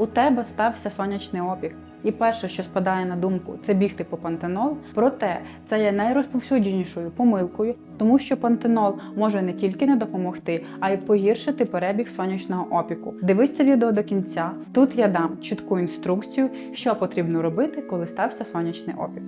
У тебе стався сонячний опік. І перше, що спадає на думку, це бігти по пантенол. Проте це є найрозповсюдженішою помилкою, тому що пантенол може не тільки не допомогти, а й погіршити перебіг сонячного опіку. Дивись це відео до кінця. Тут я дам чітку інструкцію, що потрібно робити, коли стався сонячний опік.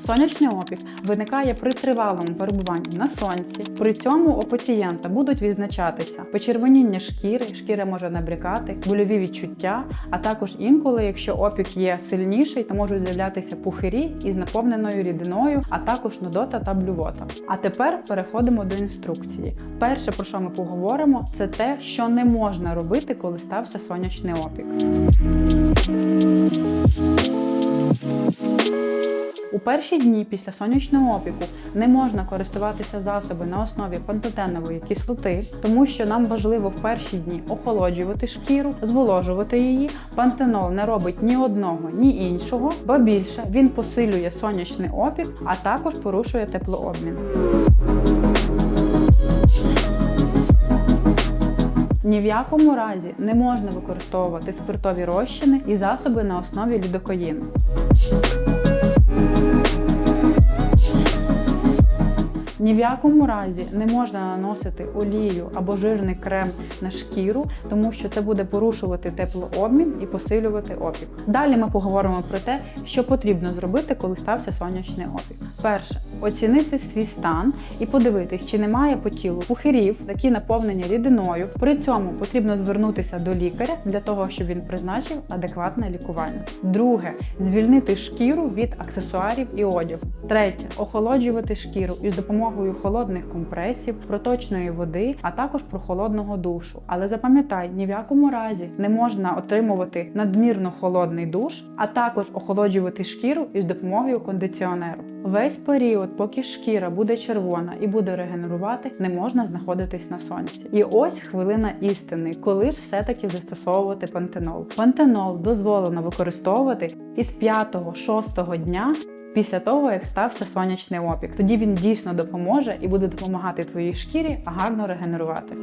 Сонячний опік виникає при тривалому перебуванні на сонці. При цьому у пацієнта будуть відзначатися почервоніння шкіри, шкіра може набрякати, больові відчуття, а також інколи, якщо опік є сильніший, то можуть з'являтися пухирі із наповненою рідиною, а також нудота та блювота. А тепер переходимо до інструкції. Перше, про що ми поговоримо, це те, що не можна робити, коли стався сонячний опік. Перші дні після сонячного опіку не можна користуватися засоби на основі пантотенової кислоти, тому що нам важливо в перші дні охолоджувати шкіру, зволожувати її. Пантенол не робить ні одного, ні іншого, бо більше він посилює сонячний опік, а також порушує теплообмін. Ні в якому разі не можна використовувати спиртові розчини і засоби на основі лідокоїну. Ні в якому разі не можна наносити олію або жирний крем на шкіру, тому що це буде порушувати теплообмін і посилювати опік. Далі ми поговоримо про те, що потрібно зробити, коли стався сонячний опік. Перше оцінити свій стан і подивитись, чи немає по тілу пухирів, які наповнені рідиною. При цьому потрібно звернутися до лікаря для того, щоб він призначив адекватне лікування. Друге звільнити шкіру від аксесуарів і одягу. Третє охолоджувати шкіру із допомогою холодних компресів, проточної води, а також прохолодного душу. Але запам'ятай, ні в якому разі не можна отримувати надмірно холодний душ, а також охолоджувати шкіру із допомогою кондиціонеру. Весь період, поки шкіра буде червона і буде регенерувати, не можна знаходитись на сонці. І ось хвилина істини, коли ж все-таки застосовувати пантенол. Пантенол дозволено використовувати із 5-6 дня. Після того, як стався сонячний опік, тоді він дійсно допоможе і буде допомагати твоїй шкірі гарно регенерувати.